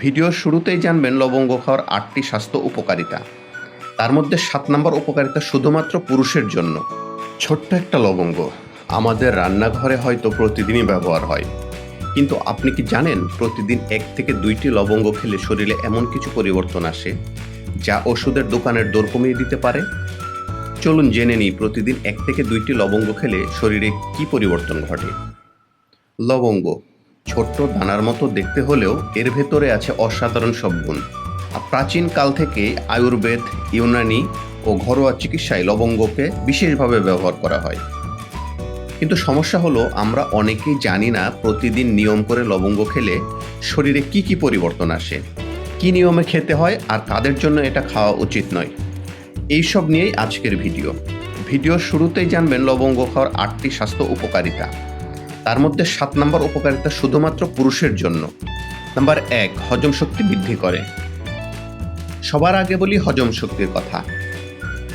ভিডিওর শুরুতেই জানবেন লবঙ্গ খাওয়ার আটটি স্বাস্থ্য উপকারিতা। তার মধ্যে সাত নম্বর উপকারিতা শুধুমাত্র পুরুষের জন্য। ছোট্ট একটা লবঙ্গ। আমাদের রান্নাঘরে হয়তো প্রতিদিনই ব্যবহার হয়। কিন্তু আপনি কি জানেন প্রতিদিন এক থেকে দুইটি লবঙ্গ খেলে শরীরে এমন কিছু পরিবর্তন আসে, যা ওষুধের দোকানের দর কমিয়ে দিতে পারে? চলুন জেনে নিই প্রতিদিন এক থেকে দুইটি লবঙ্গ খেলে শরীরে কি পরিবর্তন ঘটে। লবঙ্গ। ছোট্ট দানার মতো দেখতে হলেও এর ভেতরে আছে অসাধারণ সব গুণ। প্রাচীন কাল থেকে আয়ুর্বেদ, ইউনানি ও ঘরোয়া চিকিৎসায় লবঙ্গকে বিশেষভাবে ব্যবহার করা হয়। কিন্তু সমস্যা হলো, আমরা অনেকেই জানি না প্রতিদিন নিয়ম করে লবঙ্গ খেলে শরীরে কি কি পরিবর্তন আসে, কি নিয়মে খেতে হয় আর কাদের জন্য এটা খাওয়া উচিত নয়। এইসব নিয়েই আজকের ভিডিও। ভিডিওর শুরুতেই জানবেন লবঙ্গ খাওয়ার আটটি স্বাস্থ্য উপকারিতা। তার মধ্যে সাত নম্বর উপকারিতা শুধুমাত্র পুরুষের জন্য। নাম্বার এক, হজম শক্তি বৃদ্ধি করে। সবার আগে বলি হজম শক্তির কথা।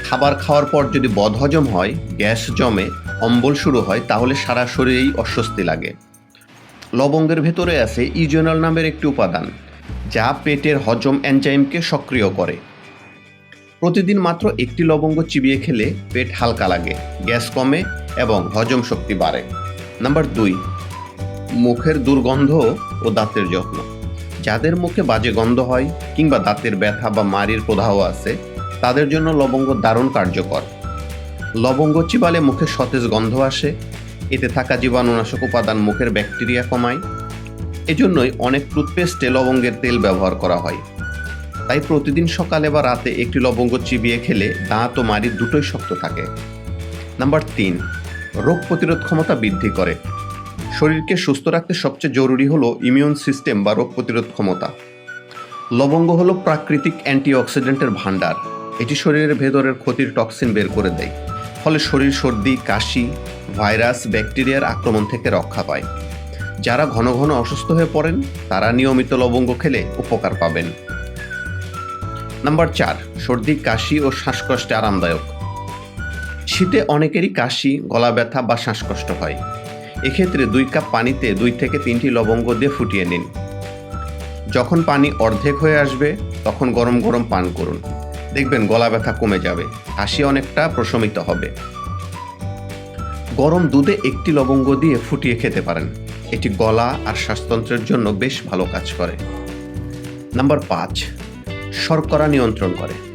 খাবার খাওয়ার পর যদি বদহজম হয়, গ্যাস জমে, অম্বল শুরু হয়, তাহলে সারা শরীরেই অস্বস্তি লাগে। লবঙ্গের ভেতরে আছে ইজোনাল নামের একটি উপাদান, যা পেটের হজম এনজাইমকে সক্রিয় করে। প্রতিদিন মাত্র একটি লবঙ্গ চিবিয়ে খেলে পেট হালকা লাগে, গ্যাস কমে এবং হজম শক্তি বাড়ে। নাম্বার দুই, মুখের দুর্গন্ধ ও দাঁতের যত্ন। যাদের মুখে বাজে গন্ধ হয় কিংবা দাঁতের ব্যথা বা মারির প্রদাহ আছে, তাদের জন্য লবঙ্গ দারুণ কার্যকর। লবঙ্গ চিবালে মুখে সতেজ গন্ধ আসে, এতে থাকা জীবাণুনাশক উপাদান মুখের ব্যাকটেরিয়া কমায়। এজন্যই অনেক টুথপেস্টে লবঙ্গের তেল ব্যবহার করা হয়। তাই প্রতিদিন সকালে বা রাতে একটি লবঙ্গ চিবিয়ে খেলে দাঁত ও মাড়ি দুটোই শক্ত থাকে। নাম্বার তিন রোগ প্রতিরোধ ক্ষমতা বৃদ্ধি করে। শরীরকে সুস্থ রাখতে সবচেয়ে জরুরি হলো ইমিউন সিস্টেম বা রোগ প্রতিরোধ ক্ষমতা। লবঙ্গ হলো প্রাকৃতিক অ্যান্টিঅক্সিডেন্টের ভাণ্ডার। এটি শরীরের ভেতরের ক্ষতির টক্সিন বের করে দেয়। ফলে শরীর সর্দি, কাশি, ভাইরাস, ব্যাকটেরিয়ার আক্রমণ থেকে রক্ষা পায়। যারা ঘন ঘন অসুস্থ হয়ে পড়েন, তারা নিয়মিত লবঙ্গ খেলে উপকার পাবেন। নাম্বার চার, সর্দি, কাশি ও শ্বাসকষ্টে আরামদায়ক। শীতে অনেকেরই কাশি, গলা ব্যথা বা শ্বাসকষ্ট হয়। এক্ষেত্রে দুই কাপ পানিতে দুই থেকে তিনটি লবঙ্গ দিয়ে ফুটিয়ে নিন। যখন পানি অর্ধেক হয়ে আসবে, তখন গরম গরম পান করুন। দেখবেন গলা ব্যথা কমে যাবে কাশি অনেকটা প্রশমিত হবে। গরম দুধে একটি লবঙ্গ দিয়ে ফুটিয়ে খেতে পারেন। এটি গলা আর শ্বাসতন্ত্রের জন্য বেশ ভালো কাজ করে। নাম্বার পাঁচ, শর্করা নিয়ন্ত্রণ করে।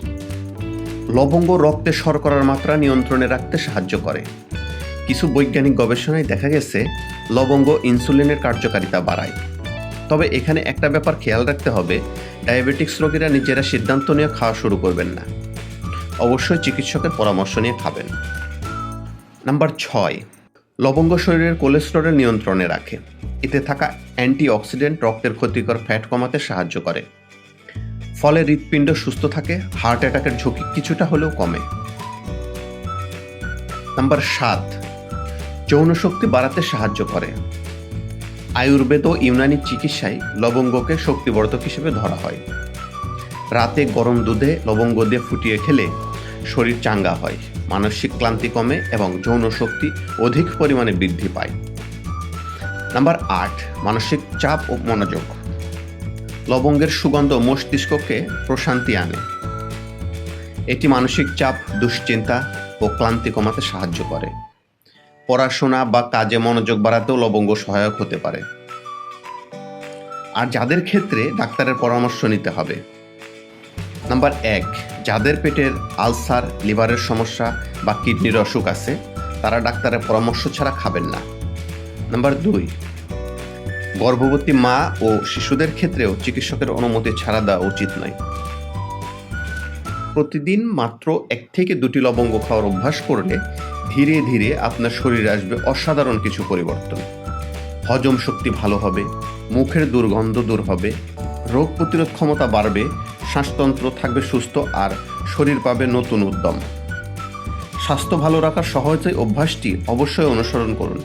লবঙ্গ রক্তে শর্করার মাত্রা নিয়ন্ত্রণে রাখতে সাহায্য করে। কিছু বৈজ্ঞানিক গবেষণায় দেখা গেছে, লবঙ্গ ইনসুলিনের কার্যকারিতা বাড়ায়। তবে এখানে একটা ব্যাপার খেয়াল রাখতে হবে, ডায়াবেটিক্স রোগীরা নিজেরা সিদ্ধান্ত নিয়ে খাওয়া শুরু করবেন না। অবশ্যই চিকিৎসকের পরামর্শ নিয়ে খাবেন। নাম্বার ছয়, লবঙ্গ শরীরের কোলেস্টেরল নিয়ন্ত্রণে রাখে। এতে থাকা অ্যান্টিঅক্সিডেন্ট রক্তের ক্ষতিকর ফ্যাট কমাতে সাহায্য করে। ফলে হৃৎপিণ্ড সুস্থ থাকে হার্ট অ্যাটাকের ঝুঁকি কিছুটা হলেও কমে। নাম্বার সাত, যৌন শক্তি বাড়াতে সাহায্য করে। আয়ুর্বেদ ও ইউনানি চিকিৎসায় লবঙ্গকে শক্তিবর্ধক হিসেবে ধরা হয়। রাতে গরম দুধে লবঙ্গ দিয়ে ফুটিয়ে খেলে শরীর চাঙ্গা হয়, মানসিক ক্লান্তি কমে এবং যৌন শক্তি অধিক পরিমাণে বৃদ্ধি পায়। নাম্বার আট, মানসিক চাপ ও মনোযোগ। লবঙ্গের সুগন্ধ মস্তিষ্ককে প্রশান্তি আনে। এটি মানসিক চাপ, দুশ্চিন্তা ও ক্লান্তি কমাতে সাহায্য করে। পড়াশোনা বা কাজে মনোযোগ বাড়াতেও লবঙ্গ সহায়ক হতে পারে। আর যাদের ক্ষেত্রে ডাক্তারের পরামর্শ নিতে হবে। নাম্বার এক, যাদের পেটের আলসার, লিভারের সমস্যা বা কিডনির অসুখ আছে, তারা ডাক্তারের পরামর্শ ছাড়া খাবেন না। নাম্বার দুই গর্ভবতী মা ও শিশুদের ক্ষেত্রেও চিকিৎসকের অনুমতি ছাড়া দেওয়া উচিত নয়। প্রতিদিন মাত্র এক থেকে দুটি লবঙ্গ খাওয়ার অভ্যাস করলে ধীরে ধীরে আপনার শরীরে আসবে অসাধারণ কিছু পরিবর্তন। হজম শক্তি ভালো হবে, মুখের দুর্গন্ধ দূর হবে, রোগ প্রতিরোধ ক্ষমতা বাড়বে, শ্বাসতন্ত্র থাকবে সুস্থ আর শরীর পাবে নতুন উদ্যম। স্বাস্থ্য ভালো রাখার সহজ অভ্যাসটি অবশ্যই অনুসরণ করুন।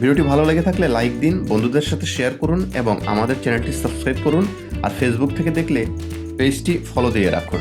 ভিডিওটি ভালো লেগে থাকলে লাইক দিন, বন্ধুদের সাথে শেয়ার করুন এবং আমাদের চ্যানেলটি সাবস্ক্রাইব করুন আর ফেসবুক থেকে দেখলে পেজটি ফলো দিয়ে রাখুন।